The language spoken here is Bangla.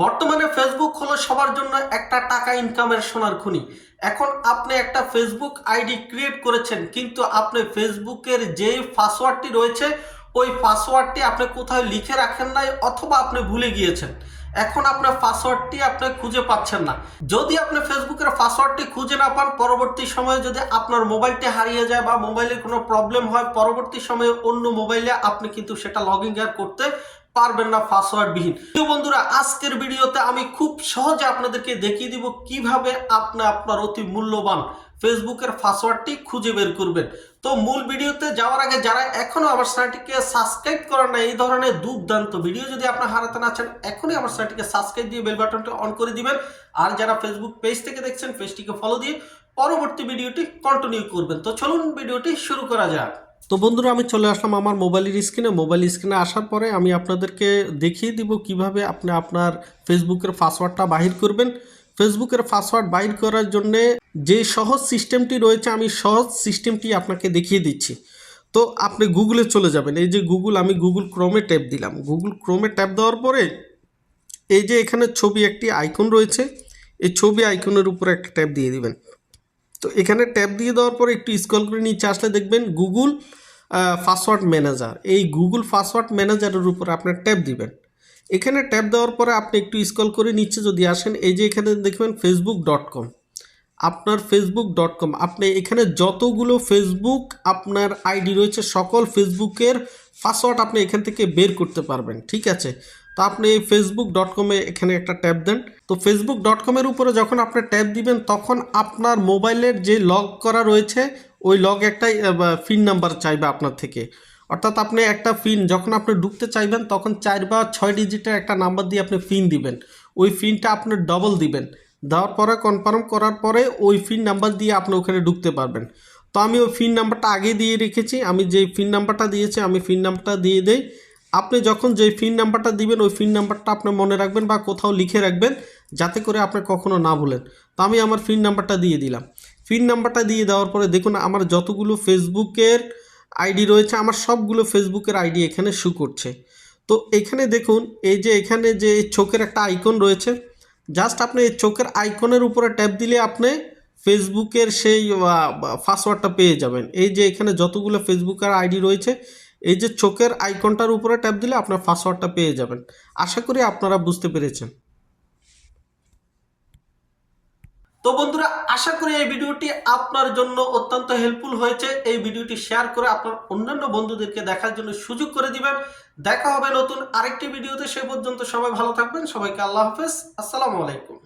বর্তমানে ফেসবুক হলো সবার জন্য একটা টাকা ইনকামের সোনার খনি। এখন আপনি একটা ফেসবুক আইডি ক্রিয়েট করেছেন, কিন্তু আপনি ফেসবুকের যে পাসওয়ার্ডটি রয়েছে, ওই পাসওয়ার্ডটি আপনি কোথাও লিখে রাখেন নাই অথবা আপনি ভুলে গিয়েছেন। এখন আপনার পাসওয়ার্ডটি আপনি খুঁজে পাচ্ছেন না। যদি আপনি ফেসবুকের পাসওয়ার্ডটি খুঁজে না পান, পরবর্তী সময়ে যদি আপনার মোবাইলটি হারিয়ে যায় বা মোবাইলে কোনো প্রবলেম হয়, পরবর্তী সময়ে অন্য মোবাইলে আপনি কিন্তু সেটা লগ ইন করতে পারবেন না পাসওয়ার্ড বিহীন। প্রিয় বন্ধুরা, আজকের ভিডিওতে আমি খুব সহজে আপনাদেরকে দেখিয়ে দিব কীভাবে আপনি আপনার অতি মূল্যবান ফেসবুকের পাসওয়ার্ডটি খুঁজে বের করবেন। তো মূল ভিডিওতে যাওয়ার আগে যারা এখনও আমার চ্যানেলটিকে সাবস্ক্রাইব করেন না এই ধরনের দুর্দান্ত ভিডিও যদি আপনার হারাতে না চান, এখনই আমার চ্যানেলটিকে সাবস্ক্রাইব দিয়ে বেল বাটনটি অন করে দিবেন। আর যারা ফেসবুক পেজ থেকে দেখছেন পেজটিকে ফলো দিয়ে পরবর্তী ভিডিওটি কন্টিনিউ করবেন। তো চলুন ভিডিওটি শুরু করা যাক। তো বন্ধুরা, আমি চলে আসলাম আমার মোবাইলের স্ক্রিনে। মোবাইল স্ক্রিনে আসার পরে আমি আপনাদেরকে দেখিয়ে দিব কীভাবে আপনি আপনার ফেসবুকের পাসওয়ার্ডটা বাহির করবেন। ফেসবুকের পাসওয়ার্ড বাহির করার জন্যে যে সহজ সিস্টেমটি রয়েছে, আমি সহজ সিস্টেমটি আপনাকে দেখিয়ে দিচ্ছি। তো আপনি গুগলে চলে যাবেন। এই যে গুগল, আমি গুগল ক্রোমে ট্যাপ দিলাম। গুগল ক্রোমে ট্যাপ দেওয়ার পরে এই যে এখানে ছবি একটি আইকন রয়েছে। এই ছবি আইকনের উপরে একটা ট্যাপ দিয়ে দিবেন। তো এখানে ট্যাপ দিয়ে দেওয়ার পরে একটু স্ক্রল করে নিচে আসলে দেখবেন গুগল পাসওয়ার্ড ম্যানেজার এই গুগল পাসওয়ার্ড ম্যানেজারের উপরে আপনার ট্যাপ দিবেন। এখানে ট্যাপ দেওয়ার পরে আপনি একটু স্ক্রল করে নিচে যদি আসেন, এই যে এখানে দেখবেন ফেসবুক ডট কম আপনার ফেসবুক ডট কম আপনি এখানে যতগুলো ফেসবুক আপনার আইডি রয়েছে, সকল ফেসবুকের পাসওয়ার্ড আপনি এখান থেকে বের করতে পারবেন, ঠিক আছে? তো আপনি ফেসবুক ডট কমে এখানে একটা ট্যাপ দেন। তো ফেসবুক ডট কমের উপরে যখন আপনি ট্যাপ দিবেন, তখন আপনার মোবাইলের যে লগ করা রয়েছে, ওই লগ একটা ফিন নাম্বার চাইবে আপনার থেকে। অর্থাৎ আপনি একটা ফিন যখন আপনি ঢুকতে চাইবেন, তখন চার বা ছয় ডিজিটের একটা নাম্বার দিয়ে আপনি ফিন দিবেন। ওই ফিনটা আপনি ডবল দিবেন। দেওয়ার পরে কনফার্ম করার পরে, ওই ফিন নাম্বার দিয়ে আপনি ওখানে ঢুকতে পারবেন। তো আমি ওই ফিন নাম্বারটা আগে দিয়ে রেখেছি, আমি যেই ফিন নাম্বারটা দিয়েছি, আমি ফিন নাম্বারটা দিয়ে দেই। আপনি যখন যেই ফিন নাম্বারটা দিবেন, ওই ফিন নাম্বারটা আপনি মনে রাখবেন বা কোথাও লিখে রাখবেন, যাতে করে আপনি কখনো না বলেন তো আমি আমার ফিন নাম্বারটা দিয়ে দিলাম। ফিন নাম্বারটা দিয়ে দেওয়ার পরে দেখুন, আমার যতগুলো ফেসবুকের আইডি রয়েছে, আমার সবগুলো ফেসবুকের আইডি এখানে শু করছে। তো এখানে দেখুন, এই যে এখানে যে চোখের একটা আইকন রয়েছে, জাস্ট আপনি এই চোখের আইকনের উপরে ট্যাপ দিলে আপনি ফেসবুকের সেই পাসওয়ার্ডটা পেয়ে যাবেন। এই যে এখানে যতগুলো ফেসবুকের আইডি রয়েছে, এই যে চোখের আইকনটার উপরে ট্যাপ দিলে আপনার পাসওয়ার্ডটা পেয়ে যাবেন। আশা করি আপনারা বুঝতে পেরেছেন। তো বন্ধুরা, আশা করি এই ভিডিওটি আপনার জন্য অত্যন্ত হেল্পফুল হয়েছে। এই ভিডিওটি শেয়ার করে আপনার অন্যান্য বন্ধুদেরকে দেখার জন্য সুযোগ করে দিবেন। দেখা হবে নতুন আরেকটি ভিডিওতে। সে পর্যন্ত সবাই ভালো থাকবেন। সবাইকে আল্লাহ হাফেজ। আসসালামু আলাইকুম।